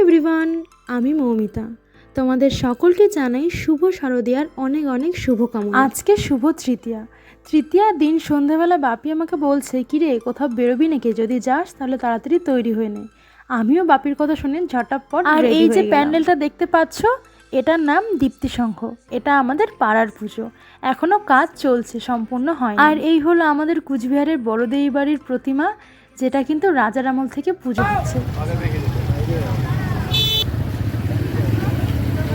Everyone আমি মৌমিতা। তোমাদের সকলকে জানাই শুভ শারদিয়ার অনেক অনেক শুভকামনা। আজকে শুভ তৃতীয়া। তৃতীয়া দিন সন্ধ্যাবেলা বাপি আমাকে বলছে কিরে কোথাও বেরোবি নাকি? যদি যাস তাহলে তাড়াতাড়ি তৈরি হয়ে নে। আমিও বাপির কথা শুনে ঝটাপট আর এই যে প্যান্ডেলটা দেখতে পাচ্ছ এটার নাম দীপ্তি সংঘ এটা আমাদের পাড়ার পুজো। এখনও কাজ চলছে সম্পূর্ণ হয় আর এই হলো আমাদের কুচবিহারের বড়দেবী বাড়ির প্রতিমা যেটা কিন্তু রাজার আমল থেকে পুজো হচ্ছে।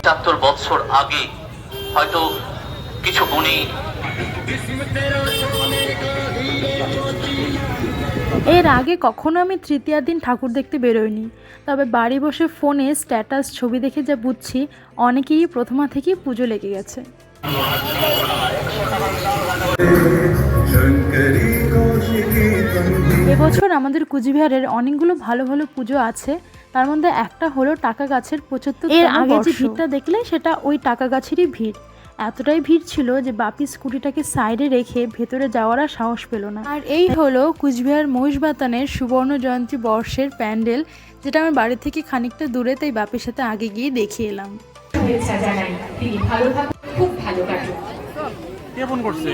পঁচাত্তর বৎসর আগে হয়তো কিছু গুণী এর আগে কখনো আমি তৃতীয়ার দিন ঠাকুর দেখতে বেরোইনি। তবে বাড়ি বসে ফোনে স্ট্যাটাস ছবি দেখে যা বুঝছি, অনেকেই প্রথমা থেকেই পুজো লেগে গেছে। এবছর আমাদের কুচবিহারের অনেকগুলো ভালো ভালো পুজো আছে। তার মধ্যে একটা হলো টাকা গাছের পঁচাত্তর এর আগে যে ভিড়টা দেখলে সেটা ওই টাকা গাছেরই ভিড়। এতটাই ভিড় ছিল যে বাপি স্কুটিটাকে সাইডে রেখে ভেতরে যাওয়ার আর সাহস পেল না। আর এই হলো কুচবিহার মহিষবাতানের সুবর্ণ জয়ন্তী বর্ষের প্যান্ডেল যেটা আমার বাড়ি থেকে খানিকটা দূরে তাই বাপির সাথে আগে গিয়ে দেখিয়ে এলাম। খুব ভালো কাটুন কে ফোন করছে?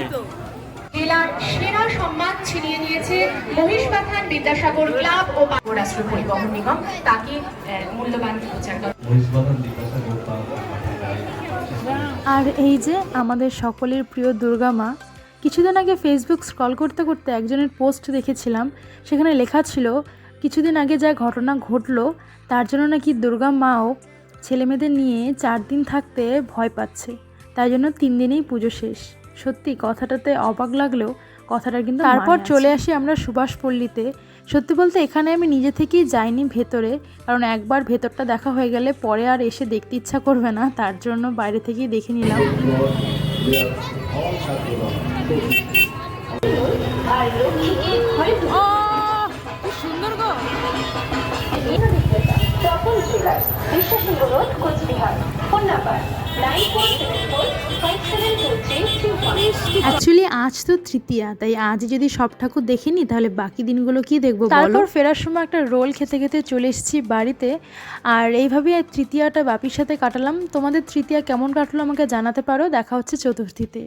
জেলার সেরা সম্মান ছিনিয়ে নিয়েছে মহিষবাথান বিদ্যাসাগর ক্লাব ও রাষ্ট্র পরিবহন নিগম। তাকে মূল্যবান করা আর এই যে আমাদের সকলের প্রিয় দুর্গা মা কিছুদিন আগে ফেসবুক স্ক্রল করতে করতে একজনের পোস্ট দেখেছিলাম সেখানে লেখা ছিল কিছুদিন আগে যা ঘটনা ঘটলো তার জন্য নাকি দুর্গা মাও ছেলেমেয়েদের নিয়ে চার দিন থাকতে ভয় পাচ্ছে তাই জন্য তিন দিনেই পুজো শেষ। সত্যি কথাটাতে অবাক লাগলেও কথাটা কিন্তু তারপর চলে আসি আমরা সুভাষপল্লীতে। সত্যি বলতে এখানে আমি নিজে থেকেই যাইনি ভেতরে কারণ একবার ভেতরটা দেখা হয়ে গেলে পরে আর এসে দেখতে ইচ্ছা করবে না তার জন্য বাইরে থেকেই দেখে নিলাম। বিশ্বাসী road Cooch Behar phone number nine four actually আজ তো তৃতীয়া, তাই আজ যদি সব ঠাকুর দেখিনি তাহলে বাকি দিনগুলো কি দেখব তারপর ফেরার সময় একটা রোল খেতে খেতে চলে এসেছি বাড়িতে, আর এইভাবে তৃতীয়াটা বাপির সাথে কাটালাম। তোমাদের তৃতীয়া কেমন কাটলো আমাকে জানাতে পারো? দেখা হচ্ছে চতুর্থীতে।